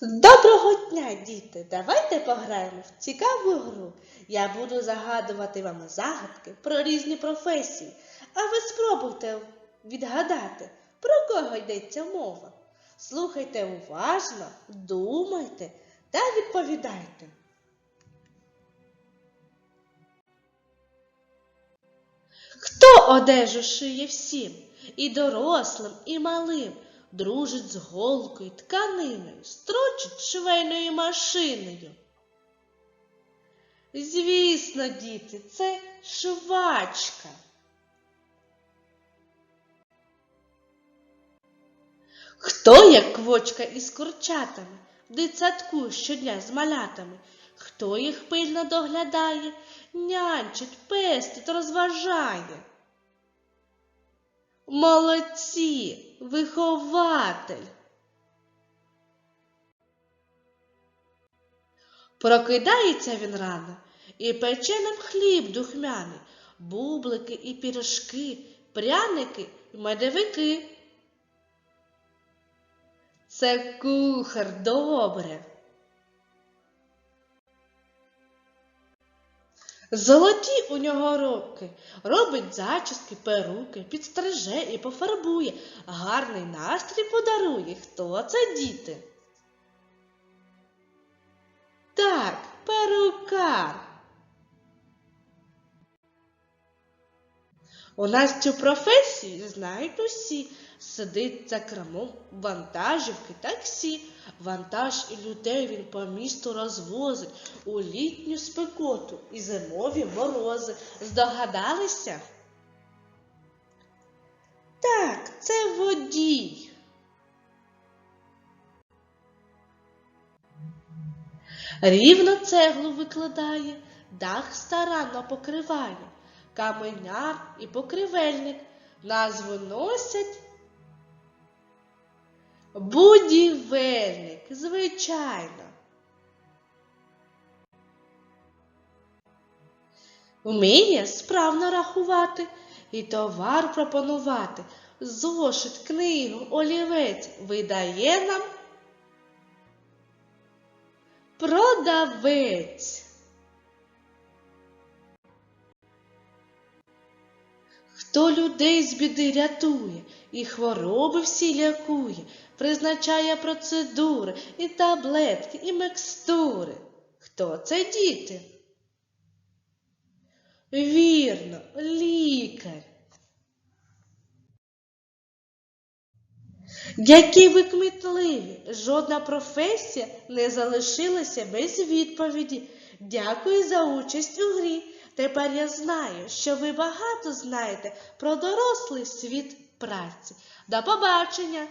Доброго дня, діти! Давайте пограємо в цікаву гру. Я буду загадувати вам загадки про різні професії, а ви спробуйте відгадати, про кого йдеться мова. Слухайте уважно, думайте та відповідайте. Хто одежу шиє всім, і дорослим, і малим, дружить з голкою, тканиною, строчить швейною машиною? Звісно, діти, це швачка. Хто як квочка із курчатами, дитсадку щодня з малятами, хто їх пильно доглядає, нянчить, пестить, розважає. Молодці, вихователь. Прокидається він рано і пече нам хліб духмяний, бублики і пірожки, пряники і медовики. Це кухар добре. Золоті у нього руки, робить зачіски, перуки, підстриже і пофарбує, гарний настрій подарує. Хто це діти? Так, перукар. У нас цю професію знають усі. Сидить за кермом вантажівки, таксі. Вантаж і людей він по місту розвозить у літню спекоту і зимові морози. Здогадалися? Так, це водій. Рівно цеглу викладає, дах старанно покриває, каменяр і покривельник назву носять будівельник, звичайно. Вміє справно рахувати і товар пропонувати. Зошит, книгу, олівець видає нам продавець. Хто людей з біди рятує і хвороби всі лякує, призначає процедури і таблетки, і микстури. Хто це діти? Вірно, лікар. Які ви кмітливі, жодна професія не залишилася без відповіді. Дякую за участь у грі. Тепер я знаю, що ви багато знаєте про дорослий світ праці. До побачення!